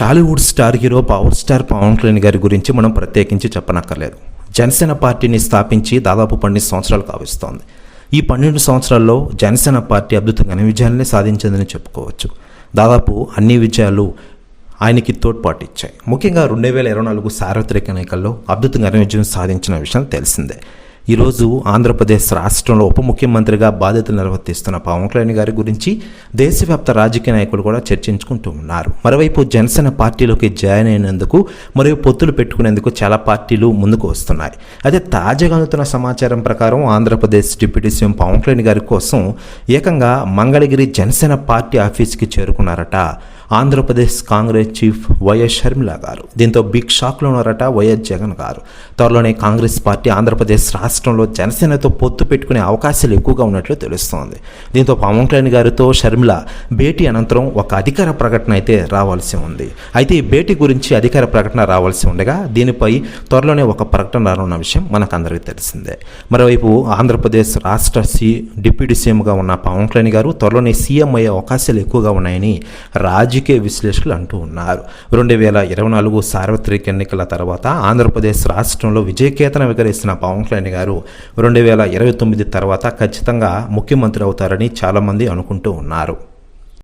Tollywood star hero power star Pawan Kalyan గారి గురించి మనం ప్రత్యేకించి చెప్పనక్కర్లేదు. జనసేన పార్టీని స్థాపించి దాదాపు పన్నెండు సంవత్సరాలు కావిస్తోంది. ఈ పన్నెండు సంవత్సరాల్లో జనసేన పార్టీ అద్భుతమైన విజయాన్ని సాధించిందని చెప్పుకోవచ్చు. దాదాపు అన్ని విజయాలు ఆయనకి తోడ్పాటు ఇచ్చాయి ముఖ్యంగా రెండు వేల ఇరవై నాలుగు సార్వత్రిక ఎన్నికల్లో అద్భుతంగా విజయం సాధించిన విషయం తెలిసిందే. ఈరోజు ఆంధ్రప్రదేశ్ రాష్ట్రంలో ఉప ముఖ్యమంత్రిగా బాధ్యతలు నిర్వర్తిస్తున్న పవన్ కళ్యాణ్ గారి గురించి దేశవ్యాప్త రాజకీయ నాయకులు కూడా చర్చించుకుంటూ ఉన్నారు. మరోవైపు జనసేన పార్టీలోకి జాయిన్ అయినందుకు మరియు పొత్తులు పెట్టుకునేందుకు చాలా పార్టీలు ముందుకు వస్తున్నాయి. అయితే తాజాగా అందుతున్న సమాచారం ప్రకారం ఆంధ్రప్రదేశ్ డిప్యూటీ సీఎం పవన్ కళ్యాణ్ గారి కోసం ఏకంగా మంగళగిరి జనసేన పార్టీ ఆఫీస్కి చేరుకున్నారట Andhra Pradesh Congress chief YS Sharmila గారు. దీంతో బిగ్ షాక్లో ఉన్నారట వైఎస్ జగన్ గారు. త్వరలోనే కాంగ్రెస్ పార్టీ ఆంధ్రప్రదేశ్ రాష్ట్రంలో జనసేనతో పొత్తు పెట్టుకునే అవకాశాలు ఎక్కువగా ఉన్నట్లు తెలుస్తోంది. దీంతో పవన్ కళ్యాణ్ గారితో షర్మిల భేటీ అనంతరం ఒక అధికార ప్రకటన అయితే రావాల్సి ఉంది. అయితే ఈ భేటీ గురించి అధికార ప్రకటన రావాల్సి ఉండగా దీనిపై త్వరలోనే ఒక ప్రకటన రానున్న విషయం మనకందరికీ తెలిసిందే. మరోవైపు ఆంధ్రప్రదేశ్ రాష్ట్ర సి డిప్యూటీ సీఎంగా ఉన్న పవన్ కళ్యాణ్ గారు త్వరలోనే సీఎం అయ్యే అవకాశాలు ఎక్కువగా ఉన్నాయని రాజకీయ విశ్లేషకులు అంటూ ఉన్నారు. రెండు వేల ఇరవై నాలుగు సార్వత్రిక ఎన్నికల తర్వాత ఆంధ్రప్రదేశ్ రాష్ట్రంలో విజయకేతన విగరేసిన పవన్ కళ్యాణ్ గారు రెండు వేల ఇరవై తొమ్మిది తర్వాత ఖచ్చితంగా ముఖ్యమంత్రి అవుతారని చాలామంది అనుకుంటూ ఉన్నారు.